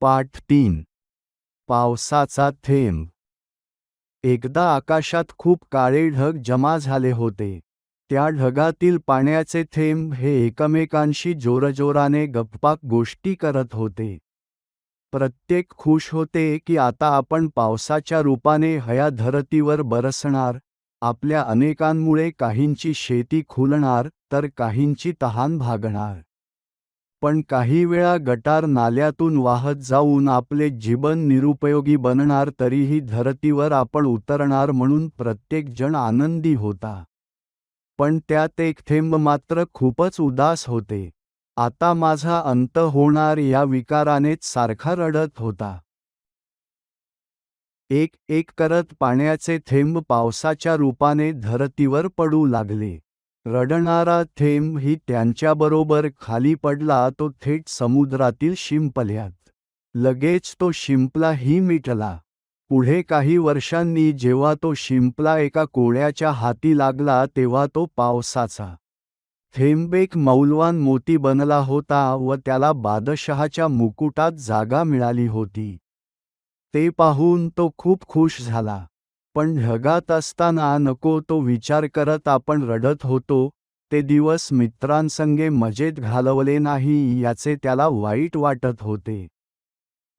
पाठ तीन. पावसाचा थेंब. एकदा आकाशात खूप काळे ढग जमा झाले होते. त्या ढगातील पाण्याचे थेंब हे एकमेकांशी जोरजोराने गप्पाक गोष्टी करत होते. प्रत्येक खुश होते की आता आपण पावसाच्या रूपाने हया धरतीवर बरसणार आपल्या अनेकांमुळे काहींची शेती खुलणार तर काहींची तहान भागणार. पण काही वेळा गटार नाल्यातून वाहत जाऊन आपले जीवन निरुपयोगी बनणार तरीही धरतीवर आपण उतरणार म्हणून प्रत्येक जण आनंदी होता. पण त्यात एक थेंब मात्र खूपच उदास होते. आता माझा अंत होणार या विकारानेच सारखा रडत होता. एक एक करत पाण्याचे थेंब पावसाच्या रूपाने धरतीवर पडू लागले. रडणारा थेंब ही त्यांच्याबरोबर खाली पडला तो थेट समुद्रातील शिंपल्यात. लगेच तो शिंपलाही मिटला. पुढे काही वर्षांनी जेव्हा तो शिंपला एका कोळ्याच्या हाती लागला तेव्हा तो पावसाचा थेंब एक मोती बनला होता व त्याला बादशहाच्या मुकुटात जागा मिळाली होती. ते पाहून तो खूप खुश झाला. पण ढगात असताना नको तो विचार करत आपण रडत होतो. ते दिवस मित्रांसंगे मजेत घालवले नाही याचे त्याला वाईट वाटत होते.